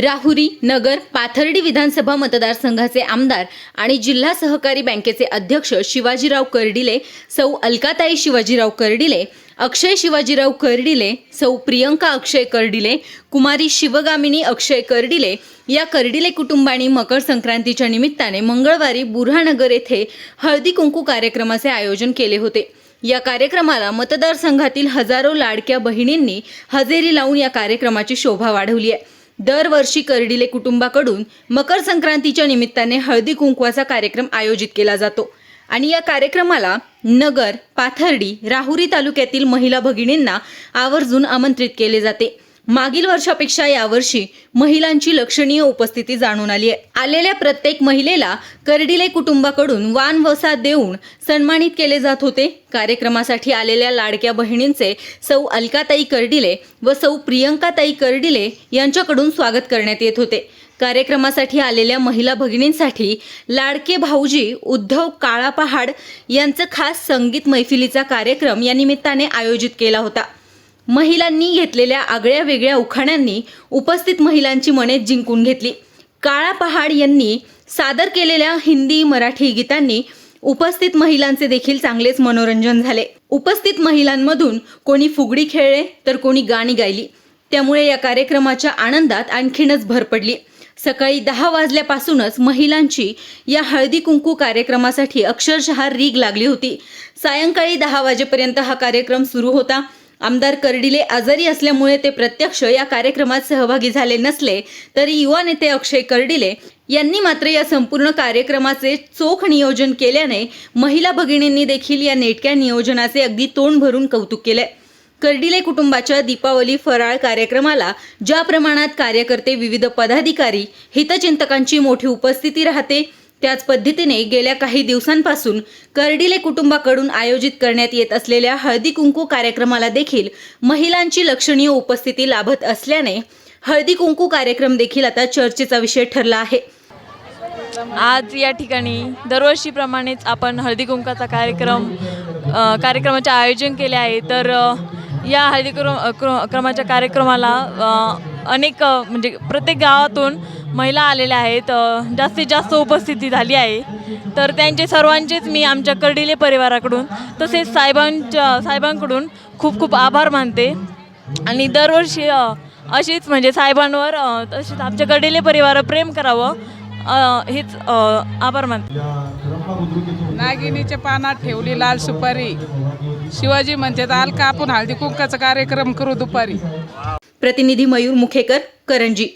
राहुरी नगर पाथर्डी विधानसभा मतदारसंघाचे आमदार आणि जिल्हा सहकारी बँकेचे अध्यक्ष शिवाजीराव कर्डिले सौ अलकाताई शिवाजीराव कर्डिले अक्षय शिवाजीराव कर्डिले सौ प्रियंका अक्षय कर्डिले कुमारी शिवगामिनी अक्षय कर्डिले या कर्डिले कुटुंबांनी मकर संक्रांतीच्या निमित्ताने मंगळवारी बुऱ्हानगर येथे हळदी कुंकू कार्यक्रमाचे आयोजन केले होते. या कार्यक्रमाला मतदारसंघातील हजारो लाडक्या बहिणींनी हजेरी लावून या कार्यक्रमाची शोभा वाढवली आहे. दरवर्षी कर्डिले कुटुंबाकडून मकर संक्रांतीच्या निमित्ताने हळदी कुंकवाचा कार्यक्रम आयोजित केला जातो. आणि या कार्यक्रमाला नगर पाथर्डी राहुरी तालुक्यातील महिला भगिनींना आवर्जून आमंत्रित केले जाते. मागील वर्षापेक्षा यावर्षी महिलांची लक्षणीय उपस्थिती जाणून आली आहे. आलेल्या प्रत्येक महिलेला कर्डिले कुटुंबाकडून वान वसा देऊन सन्मानित केले जात होते. कार्यक्रमासाठी आलेल्या लाडक्या बहिणींचे सौ अलकाताई कर्डिले व सौ प्रियंकाताई कर्डिले यांच्याकडून स्वागत करण्यात येत होते. कार्यक्रमासाठी आलेल्या महिला भगिनींसाठी लाडके भाऊजी उद्धव काळा पहाड यांचं खास संगीत मैफिलीचा कार्यक्रम या निमित्ताने आयोजित केला होता. महिलांनी घेतलेल्या आगळ्या वेगळ्या उखाण्यांनी उपस्थित महिलांची मने जिंकून घेतली. काळा पहाड यांनी सादर केलेल्या हिंदी मराठी गीतांनी उपस्थित महिलांचे देखील चांगलेच मनोरंजन झाले. उपस्थित महिलांमधून कोणी फुगडी खेळले तर कोणी गाणी गायली. त्यामुळे या कार्यक्रमाच्या आनंदात आणखीनच भर पडली. सकाळी दहा वाजल्यापासूनच महिलांची या हळदी कुंकू कार्यक्रमासाठी अक्षरशः रीग लागली होती. सायंकाळी दहा वाजेपर्यंत हा कार्यक्रम सुरू होता. आमदार कर्डिले आजारी असल्यामुळे ते प्रत्यक्ष या कार्यक्रमात सहभागी झाले नसले तरी युवा नेते अक्षय कर्डिले यांनी मात्र या संपूर्ण कार्यक्रमाचे चोख नियोजन केल्याने महिला भगिनींनी देखील या नेटक्या नियोजनाचे अगदी तोंड भरून कौतुक केले. कर्डिले कुटुंबाच्या दीपावली फराळ कार्यक्रमाला ज्या प्रमाणात कार्यकर्ते विविध पदाधिकारी हितचिंतकांची मोठी उपस्थिती राहते त्याच पद्धतीने गेल्या काही दिवसांपासून कर्डिले कुटुंबाकडून आयोजित करण्यात येत असलेल्या हळदी कुंकू कार्यक्रमाला देखील महिलांची लक्षणीय उपस्थिती लाभत असल्याने हळदी कुंकू कार्यक्रम देखील आता चर्चेचा विषय ठरला आहे. आज या ठिकाणी दरवर्षीप्रमाणेच आपण हळदी कुंकाचा कार्यक्रम कार्यक्रमाचे आयोजन केले आहे. तर या हळदी क्रमाच्या कार्यक्रमाला अनेक म्हणजे प्रत्येक गावातून महिला आलेल्या आहेत. जास्तीत जास्त उपस्थिती झाली आहे. तर त्यांचे सर्वांचेच मी आमच्या कर्डिले परिवाराकडून तसेच साहेबांच्या साहेबांकडून खूप खूप आभार मानते. आणि दरवर्षी अशीच म्हणजे साहेबांवर तसेच आमच्या कर्डिले परिवार प्रेम करावं हेच आभार मानते. नागिनीच्या पानात ठेवली लाल सुपारी. शिवाजी म्हणतात आल का आपण हळदी कुंकाचा कार्यक्रम करू दुपारी. प्रतिनिधी मयूर मुखेकर करंजी.